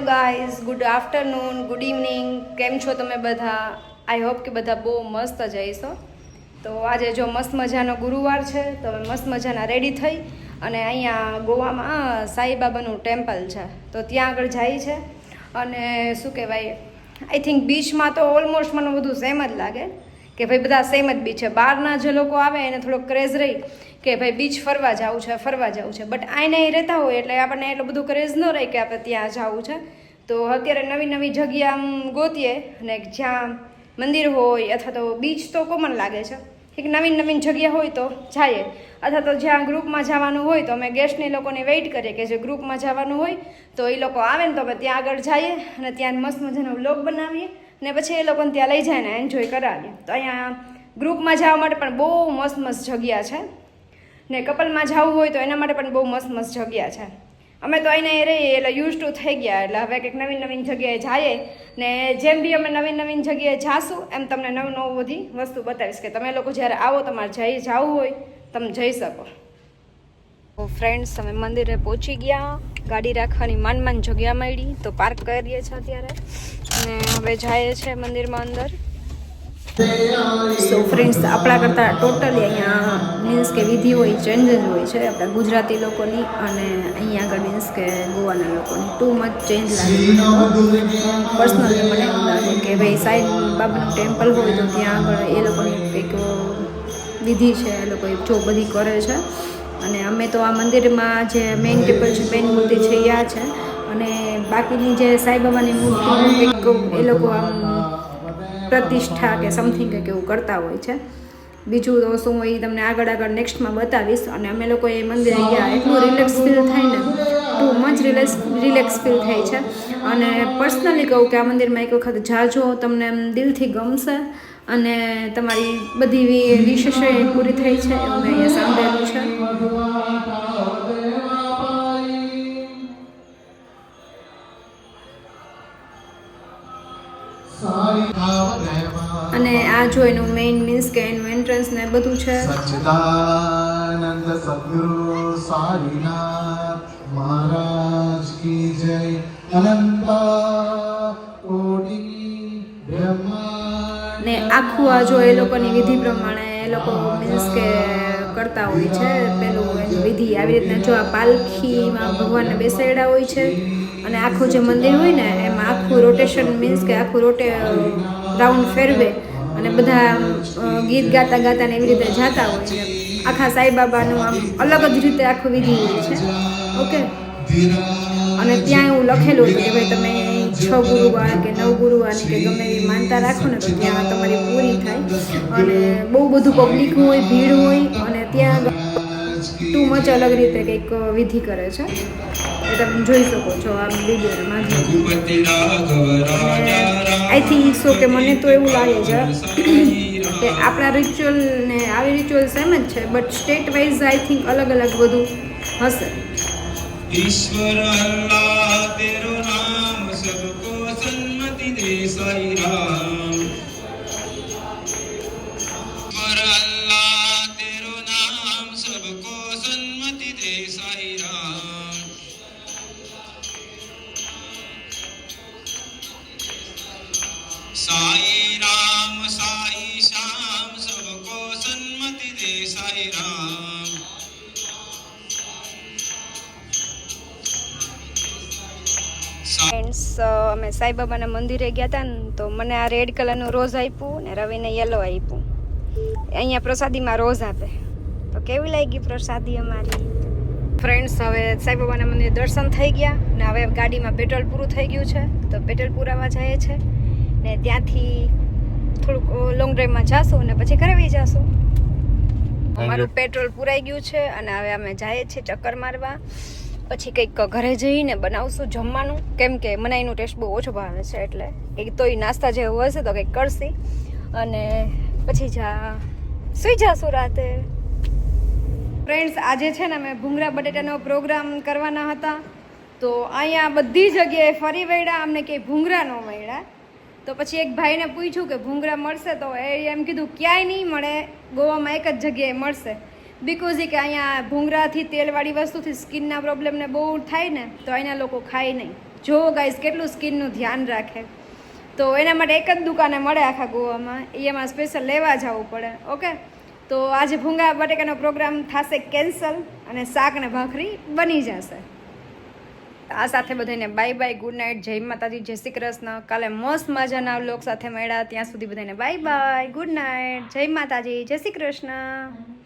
Guys good afternoon good evening કેમ છો તમે બધા? આઈ હોપ કે બધા બહુ મસ્ત જઈશો તો આજે જો મસ્ત મજાનો ગુરુવાર છે, તો અમે મસ્ત મજાના રેડી થઈ અને અહીંયા ગોવામાં સાંઈબાબાનું ટેમ્પલ છે. તો ત્યાં આગળ જાય છે. અને શું કહેવાય? આઈ થિંક બીચમાં તો ઓલમોસ્ટ મને બધું સેમ જ લાગે. કે ભાઈ બધા સેમ જ બીચ છે. બહારના જે લોકો આવે એને થોડોક ક્રેઝ રહી કે ભાઈ બીચ ફરવા જવું છે, ફરવા જવું છે. બટ આઈને અહીં રહેતા હોય એટલે આપણને એટલું બધું ક્રેઝ ન રહે કે આપણે ત્યાં જવું છે. તો અત્યારે નવી નવી જગ્યા આમ ગોતીએ અને જ્યાં મંદિર હોય અથવા તો બીચ તો કોમન લાગે છે. એક નવીન નવીન જગ્યા હોય તો જઈએ. અથવા તો જ્યાં ગ્રુપમાં જવાનું હોય તો અમે ગેસ્ટને લોકોને વેઇટ કરીએ કે જે ગ્રુપમાં જવાનું હોય તો એ લોકો આવે ને તો અમે ત્યાં આગળ જઈએ અને ત્યાં મસ્ત મજાનો વ્લોગ બનાવીએ. ને પછી એ લોકોને ત્યાં લઈ જાય ને એન્જોય કરાવીએ. તો અહીંયા ગ્રુપમાં જવા માટે પણ બહુ મસ્ત મસ્ત જગ્યા છે. ને કપલમાં જવું હોય તો એના માટે પણ બહુ મસ્ત મસ્ત જગ્યા છે. અમે તો અહીંને રહીએ એટલે યુઝ ટુ થઈ ગયા. એટલે હવે કંઈક નવીન નવીન જગ્યાએ જઈએ ને જેમ બી અમે નવીન નવીન જગ્યાએ જાશું, એમ તમને નવું નવું બધી વસ્તુ બતાવીશ કે તમે લોકો જ્યારે આવો, તમારે જઈ જવું હોય, તમે જઈ શકો. ફ્રેન્ડ્સ અમે મંદિરે પહોંચી ગયા. ગાડી રાખવાની માંડ માંડ જગ્યા મળી, તો પાર્ક કરીએ છીએ અત્યારે. અને હવે જઈએ છે મંદિરમાં અંદર. સો ફ્રેન્ડ્સ આપણા કરતાં ટોટલી અહીંયા મીન્સ કે વિધિ હોય ચેન્જ જ હોય છે આપણા ગુજરાતી લોકોની અને અહીંયા આગળ મીન્સ કે ગોવાના લોકોની. ટુ મચ ચેન્જ લાગે. પર્સનલી મને કે ભાઈ સાઈડ બાબાનું ટેમ્પલ હોય તો ત્યાં આગળ એ લોકોની કંઈક વિધિ છે, એ લોકો જો બધી કરે છે. અને અમે તો આ મંદિરમાં જે મેઇન ટેમ્પલ છે મેઇન મૂર્તિ છે આ છે. અને બાકીની જે સાંઈબાબાની મૂર્તિ એક એ લોકો આમ પ્રતિષ્ઠા કે સમથિંગ કે એવું કરતા હોય છે. બીજું તો શું હોય, એ તમને આગળ આગળ નેક્સ્ટમાં બતાવીશ. અને અમે લોકો એ મંદિરે ગયા, એટલું રિલેક્સ ફીલ થાય ને too much relax relax feel થાય છે. અને પર્સનલી કહું કે આ મંદિરમાં એક વખત જાજો, તમને દિલથી ગમશે. અને તમારી બધી વિશેષો પૂરી થઈ છે? એવું મેં અહીંયા સાંભળેલું છે. અને આ જો એનું મેઇન મીન્સ કે એનું એન્ટ્રન્સ ને બધું છે. સચ્ચિદાનંદ સદગુરુ સારીનાથ મહારાજ કી જય. અનંત ને આખું આ જો એ લોકોની વિધિ પ્રમાણે એ લોકો મીન્સ કે કરતા હોય છે, પેલું વિધિ આવી રીતના જો આ પાલખીમાં ભગવાનને બેસાડ્યા હોય છે અને આખું જે મંદિર હોય ને, એમાં આખું રોટેશન મીન્સ કે આખું રોટે રાઉન્ડ ફેરવે અને બધા ગીત ગાતા ગાતા ને એવી રીતે જાતા હોય છે. આખા સાંઈબાબાનું આમ અલગ જ રીતે આખું વિધિ હોય છે. ઓકે? અને ત્યાં એવું લખેલું હતું કે ભાઈ તમે છ ગુરુવાર કે નવ ગુરુવારની કે તમે એવી માનતા રાખો ને, તો ત્યાં તમારી પૂરી થાય. અને બહુ બધું પબ્લિક હોય, ભીડ હોય, અને ત્યાં ટુ મચ અલગ રીતે કંઈક વિધિ કરે છે. એ તમે જોઈ શકો છો આ વિડીયોના આઈ થિંક સો કે મને તો એવું લાગે છે કે આપણા રિચ્યુઅલ ને આવી રિચ્યુઅલ સેમ જ છે but state wise I think અલગ અલગ બધું હશે. ઈશ્વર خيرا پر اللہ تیرو نام سب کو سنمتی دے سائی رام سائی رام سائی شام سب کو سنمتی دے سائی رام ફ્રેન્ડ્સ અમે સાંઈબાબાના મંદિરે ગયા હતા ને તો મને આ રેડ કલરનું રોઝ આપ્યું ને રવિને યલો આપ્યું. અહીંયા પ્રસાદીમાં રોઝ આપે. તો કેવી લાગી પ્રસાદી અમારી? ફ્રેન્ડ્સ હવે સાંઈબાબાના મંદિર દર્શન થઈ ગયા ને હવે ગાડીમાં પેટ્રોલ પૂરું થઈ ગયું છે. તો પેટ્રોલ પૂરાવા જાય છે ને ત્યાંથી થોડુંક લોંગ ડ્રાઈવમાં જાશું ને પછી ઘરે બી જાશું. અમારું પેટ્રોલ પુરાઈ ગયું છે અને હવે અમે જઈએ છીએ ચક્કર મારવા. પછી કંઈક ઘરે જઈને બનાવશું જમવાનું? કેમ કે મને એનો ટેસ્ટ બહુ ઓછો ભાવે છે, એટલે એક તો એ નાસ્તા જેવું હશે તો કંઈક કરશી. અને પછી જા, સુઈ જાશું રાતે. ફ્રેન્ડ્સ આજે છે ને અમે ભૂંગળા બટેટાનો પ્રોગ્રામ કરવાના હતા. તો અહીંયા બધી જગ્યાએ ફરી વળ્યા, અમને કંઈ ભૂંગળા ન મળ્યા. તો પછી એક ભાઈને પૂછ્યું કે ભૂંગરા મળશે? તો એ એમ કીધું, ક્યાંય નહીં મળે, ગોવામાં એક જ જગ્યાએ મળશે. બિકોઝ કે અહીંયા ભૂંગળાથી તેલવાળી વસ્તુથી સ્કિનના પ્રોબ્લેમને બહુ થાય ને, તો અહીંના લોકો ખાય નહીં. જો ગાઈસ કેટલું સ્કિનનું ધ્યાન રાખે. તો એના માટે એક જ દુકાને મળે આખા ગોવામાં. એમાં સ્પેશિયલ લેવા જવું પડે ઓકે તો આજે ભૂંગા બટેકાનો પ્રોગ્રામ થશે કેન્સલ અને શાક ને ભાખરી બની જશે. આ સાથે બધાને બાય બાય ગુડ નાઇટ જય માતાજી, જય શ્રી કૃષ્ણ. કાલે મસ્ત મજાના લોક સાથે મળ્યા. ત્યાં સુધી બધાને બાય બાય ગુડ નાઇટ જય માતાજી, જય શ્રી કૃષ્ણ.